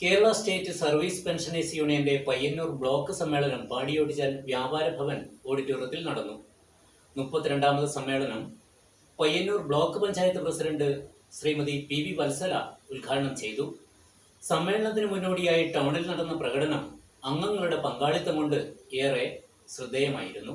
Kerala state service pensioners യൂണിയന്റെ Payyanur block സമ്മേളനം പാടിയോടിച്ചാൽ വ്യാപാര ഭവൻ ഓഡിറ്റോറിയത്തിൽ നടന്നു. മുപ്പത്തിരണ്ടാമത് സമ്മേളനം Payyanur block panchayat president Srimathi P V Vatsala ഉദ്ഘാടനം ചെയ്തു. സമ്മേളനത്തിന് മുന്നോടിയായി ടൗണിൽ നടന്ന പ്രകടനം അംഗങ്ങളുടെ പങ്കാളിത്തം കൊണ്ട് ഏറെ ശ്രദ്ധേയമായിരുന്നു.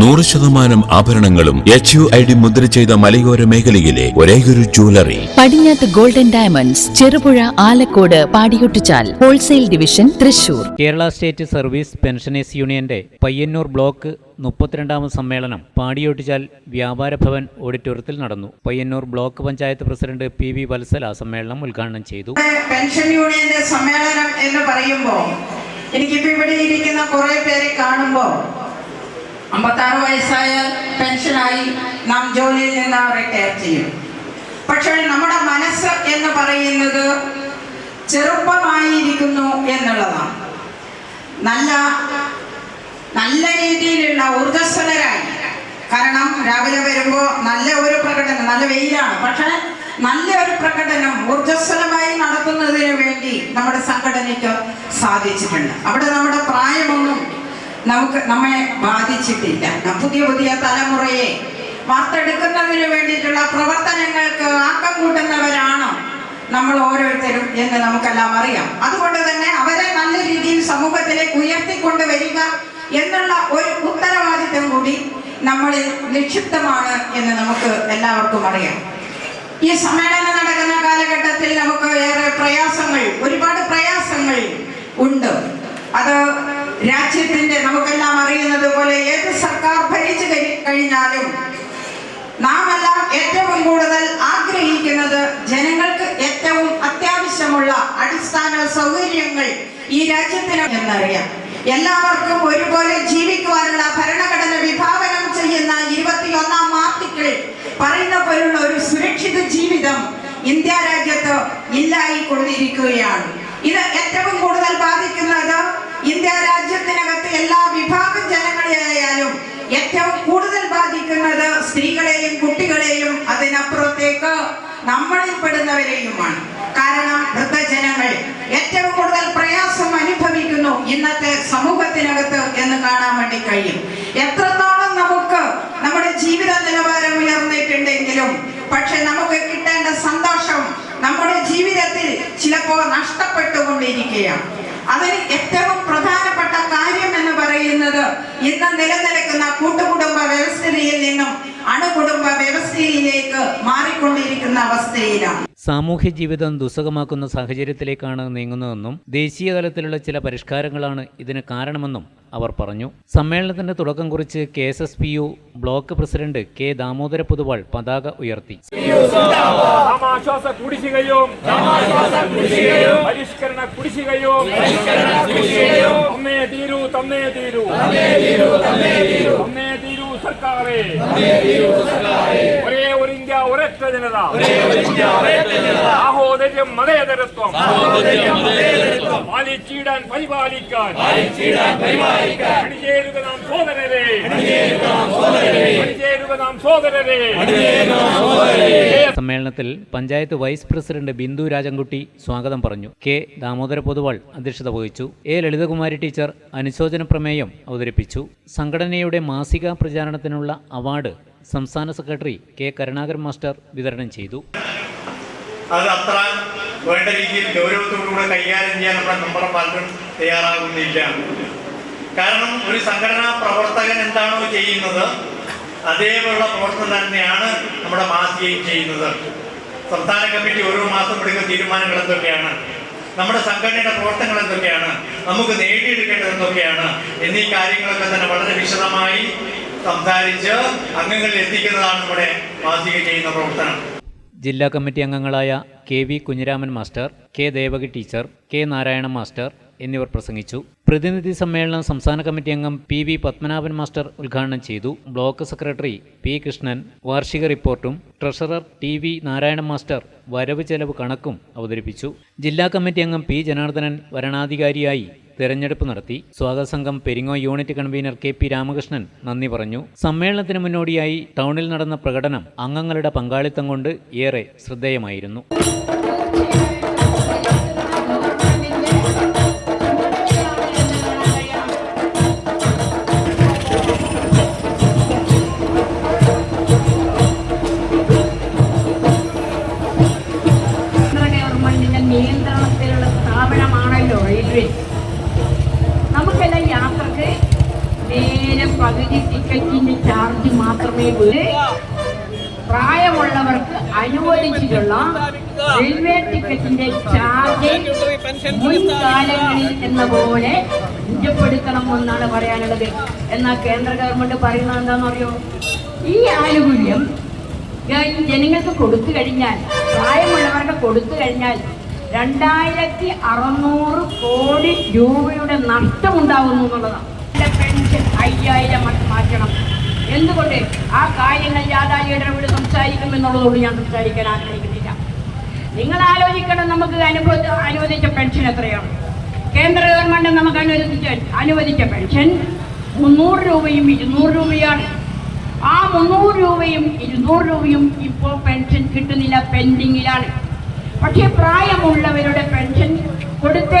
നൂറ് ശതമാനം ആഭരണങ്ങളും എച്ച് യു ഐ ഡി മുദ്ര ചെയ്ത മലയോര മേഖലയിലെ ഒരേയൊരു ജ്വല്ലറി പടിഞ്ഞാത്ത് golden diamonds Cherupuzha Alakode Padiyottuchal wholesale division Thrissur. Kerala state service pensioners യൂണിയന്റെ പയ്യന്നൂർ ബ്ലോക്ക് മുപ്പത്തിരണ്ടാമത് സമ്മേളനം പാടിയൊട്ടിച്ചാൽ വ്യാപാര ഭവൻ ഓഡിറ്റോറിയത്തിൽ നടന്നു. Payyanur block panchayat president P V Vatsala സമ്മേളനം ഉദ്ഘാടനം ചെയ്തു. പെൻഷൻ യൂണിയന്റെ സമ്മേളനം എന്ന് പറയുമ്പോൾ എനിക്കിപ്പോ ഇവിടെ ഇരിക്കുന്ന കുറെ പേരെ കാണുമ്പോൾ അമ്പത്താറ് വയസ്സായ പെൻഷനായി നാം ജോലിയിൽ നിന്ന് റിട്ടയർ ചെയ്യും. പക്ഷേ നമ്മുടെ മനസ്സ് എന്ന് പറയുന്നത് ചെറുപ്പമായിരിക്കുന്നു എന്നുള്ളതാണ്. നല്ല നല്ല രീതിയിലുള്ള ഊർജസ്വലരായി കാരണം രാവിലെ വരുമ്പോൾ നല്ല ഒരു പ്രകടനം നല്ല വെയിലാണ്. പക്ഷേ നല്ല ഒരു പ്രകടനം ഊർജസ്വലമായി നടത്തുന്നതിന് വേണ്ടി നമ്മുടെ സംഘടനയ്ക്ക് സാധിച്ചിട്ടുണ്ട്. അവിടെ നമ്മുടെ പ്രായമൊന്നും നമുക്ക് നമ്മെ ബാധിച്ചിട്ടില്ല. പുതിയ പുതിയ തലമുറയെ വാർത്തെടുക്കുന്നതിന് വേണ്ടിയിട്ടുള്ള പ്രവർത്തനങ്ങൾക്ക് ആക്കം കൂട്ടുന്നവരാണ് നമ്മൾ ഓരോരുത്തരും എന്ന് നമുക്കെല്ലാം അറിയാം. അതുകൊണ്ട് തന്നെ അവരെ നല്ല രീതിയിൽ സമൂഹത്തിലേക്ക് ഉയർത്തിക്കൊണ്ട് വരിക എന്നുള്ള ഒരു ഉത്തരവാദിത്വം കൂടി നമ്മളിൽ നിക്ഷിപ്തമാണ് എന്ന് നമുക്ക് എല്ലാവർക്കും അറിയാം. ഈ സമ്മേളനം നടക്കുന്ന കാലഘട്ടത്തിൽ നമുക്ക് ഏറെ പ്രയാസങ്ങൾ ഒരുപാട് പ്രയാസങ്ങൾ ഉണ്ട്. അത് രാജ്യത്തിന്റെ നമുക്കെല്ലാം അറിയുന്നത് പോലെ ഏത് സർക്കാർ ഭരിച്ചു കഴിഞ്ഞാലും നാം എല്ലാം ഏറ്റവും കൂടുതൽ ആഗ്രഹിക്കുന്നത് ജനങ്ങൾക്ക് ഏറ്റവും അത്യാവശ്യമുള്ള അടിസ്ഥാന സൗകര്യങ്ങൾ ഈ രാജ്യത്തിന് എന്നറിയാം. എല്ലാവർക്കും ഒരുപോലെ ജീവിക്കുവാനുള്ള ഭരണഘടന വിഭാവനം ചെയ്യുന്ന ഇരുപത്തിയൊന്നാം ആർട്ടിക്കിളിൽ പറയുന്ന പോലുള്ള ഒരു സുരക്ഷിത ജീവിതം ഇന്ത്യ രാജ്യത്ത് ഇല്ലായിക്കൊണ്ടിരിക്കുകയാണ്. ഇത് ഏറ്റവും കൂടുതൽ ബാധിക്കുന്നത് ഇന്ത്യ രാജ്യത്തിനകത്ത് എല്ലാ വിഭാഗം ജനങ്ങളെയായാലും ഏറ്റവും കൂടുതൽ ബാധിക്കുന്നത് സ്ത്രീകളെയും കുട്ടികളെയും അതിനപ്പുറത്തേക്ക് നമ്മളിൽ പെടുന്നവരെയുമാണ്. കാരണം വൃദ്ധജനങ്ങൾ ഏറ്റവും കൂടുതൽ പ്രയാസം അനുഭവിക്കുന്നു ഇന്നത്തെ സമൂഹത്തിനകത്ത് എന്ന് കാണാൻ വേണ്ടി കഴിയും. എത്രത്തോളം നമുക്ക് നമ്മുടെ ജീവിത നിലവാരം ഉയർന്നിട്ടുണ്ടെങ്കിലും പക്ഷെ നമുക്ക് കിട്ടേണ്ട സന്തോഷം നമ്മുടെ ജീവിതത്തിൽ ചിലപ്പോൾ നഷ്ടപ്പെട്ടുകൊണ്ടിരിക്കുകയാണ്. അതിന് ഏറ്റവും പ്രധാനപ്പെട്ട കാര്യം എന്ന് പറയുന്നത് ഇന്ന് നിലനിൽക്കുന്ന കൂട്ടുകുടുംബ വ്യവസ്ഥയിൽ നിന്നും അണുകുടുംബ വ്യവസ്ഥയിലേക്ക് മാറിക്കൊണ്ടിരിക്കുന്ന അവസ്ഥയിലാണ്. സാമൂഹ്യ ജീവിതം ദുസ്സഹമാക്കുന്ന സാഹചര്യത്തിലേക്കാണ് നീങ്ങുന്നതെന്നും ദേശീയ തലത്തിലുള്ള ചില പരിഷ്കാരങ്ങളാണ് ഇതിന് കാരണമെന്നും അവർ പറഞ്ഞു. സമ്മേളനത്തിന്റെ തുടക്കം കുറിച്ച് K S S P U block president K Damodara Poduval പതാക ഉയർത്തി. സമാശ്വാസ കുടിശ്ശികയും പരിഷ്കരണ കുടിശ്ശികയും തന്നേ തീരൂ തന്നേ തീരൂ. തന്നേ തീരൂ സർക്കാരെ. ഒരേ ഒരു ഇന്ത്യ ഒരൊറ്റ ജനത. സാഹോദര്യം മതേതരത്വം. പാലിച്ചിടാൻ പരിപാലിക്കാൻ. അണിചേരുക നാം സോദരരെ. അണിചേരുക നാം സോദരരെ. സമ്മേളനത്തിൽ പഞ്ചായത്ത് വൈസ് പ്രസിഡന്റ് ബിന്ദു രാജൻകുട്ടി സ്വാഗതം പറഞ്ഞു. കെ ദാമോദര പൊതുവാൾ അധ്യക്ഷത വഹിച്ചു. എ ലളിതകുമാരി ടീച്ചർ അനുശോചന പ്രമേയം അവതരിപ്പിച്ചു. സംഘടനയുടെ മാസിക പ്രചാരണത്തിനുള്ള അവാർഡ് സംസ്ഥാന സെക്രട്ടറി കെ കരുണാകരൻ മാസ്റ്റർ വിതരണം ചെയ്തു. അത് അത്ര വേണ്ട രീതിയിൽ ഗൗരവത്തോടുകൂടെ കൈകാര്യം ചെയ്യാൻ നമ്മുടെ നമ്മുടെ പലരും തയ്യാറാകുന്നില്ല. കാരണം ഒരു സംഘടനാ പ്രവർത്തകൻ എന്താണോ ചെയ്യുന്നത് അതേപോലുള്ള പ്രവർത്തനം തന്നെയാണ് നമ്മുടെ മാസികയും ചെയ്യുന്നത്. സംസ്ഥാന കമ്മിറ്റി ഓരോ മാസം എടുക്കുന്ന തീരുമാനങ്ങൾ എന്തൊക്കെയാണ്? നമ്മുടെ സംഘടനയുടെ പ്രവർത്തനങ്ങൾ എന്തൊക്കെയാണ്? നമുക്ക് നേടിയെടുക്കേണ്ടത് എന്തൊക്കെയാണ് എന്നീ കാര്യങ്ങളൊക്കെ തന്നെ വളരെ വിശദമായി സംസാരിച്ച് അംഗങ്ങളിൽ എത്തിക്കുന്നതാണ് നമ്മുടെ മാസിക ചെയ്യുന്ന പ്രവർത്തനം. ജില്ലാ കമ്മിറ്റി അംഗങ്ങളായ K V Kunhiraman master K Devaki teacher K Narayana master എന്നിവർ പ്രസംഗിച്ചു. പ്രതിനിധി സമ്മേളനം സംസ്ഥാന കമ്മിറ്റി അംഗം പി വി പത്മനാഭൻ മാസ്റ്റർ ഉദ്ഘാടനം ചെയ്തു. Block secretary P Krishnan. വാർഷിക റിപ്പോർട്ടും treasurer T V Narayana master വരവ് ചെലവ് കണക്കും അവതരിപ്പിച്ചു. ജില്ലാ കമ്മിറ്റി അംഗം പി ജനാർദ്ദനൻ വരണാധികാരിയായി തെരഞ്ഞെടുപ്പ് നടത്തി. സ്വാഗത സംഘം Peringome unit convener K P Ramakrishnan നന്ദി പറഞ്ഞു. സമ്മേളനത്തിന് മുന്നോടിയായി ടൗണിൽ നടന്ന പ്രകടനം അംഗങ്ങളുടെ പങ്കാളിത്തം കൊണ്ട് ഏറെ ശ്രദ്ധേയമായിരുന്നു. നേരെ പകുതി ടിക്കറ്റിന്റെ ചാർജ് മാത്രമേ പ്രായമുള്ളവർക്ക് അനുവദിച്ചിട്ടുള്ള റെയിൽവേ ടിക്കറ്റിന്റെ ചാർജ് മുൻകാലങ്ങളിൽ എന്ന പോലെ നിജപ്പെടുത്തണം എന്നാണ് പറയാനുള്ളത്. എന്നാൽ കേന്ദ്ര ഗവൺമെന്റ് പറയുന്നത് എന്താണെന്ന് അറിയോ ഈ ആനുകൂല്യം ജനങ്ങൾക്ക് കൊടുത്തു കഴിഞ്ഞാൽ പ്രായമുള്ളവർക്ക് കൊടുത്തു കഴിഞ്ഞാൽ രണ്ടായിരത്തി അറുന്നൂറ് കോടി രൂപയുടെ നഷ്ടമുണ്ടാകുന്നു എന്നുള്ളതാണ്. പെൻഷൻ അയ്യായിരം ആക്കി മാറ്റണം. എന്തുകൊണ്ട്? ആ കാര്യങ്ങൾ യാഥാർത്ഥ്യയുടെ ഇവിടെ സംസാരിക്കും എന്നുള്ളതുകൊണ്ട് ഞാൻ സംസാരിക്കാൻ ആഗ്രഹിക്കുന്നില്ല. നിങ്ങൾ ആലോചിക്കണം നമുക്ക് അനുഭവ അനുവദിച്ച പെൻഷൻ എത്രയാണ്? കേന്ദ്ര ഗവൺമെന്റ് നമുക്ക് അനുവദിച്ച അനുവദിച്ച പെൻഷൻ മുന്നൂറ് രൂപയും ഇരുന്നൂറ് രൂപയാണ്. ആ മുന്നൂറ് രൂപയും ഇരുന്നൂറ് രൂപയും ഇപ്പോൾ പെൻഷൻ കിട്ടുന്നില്ല പെൻഡിങ്ങിലാണ്. പക്ഷേ പ്രായമുള്ളവരുടെ പെൻഷൻ കൊടുത്തേ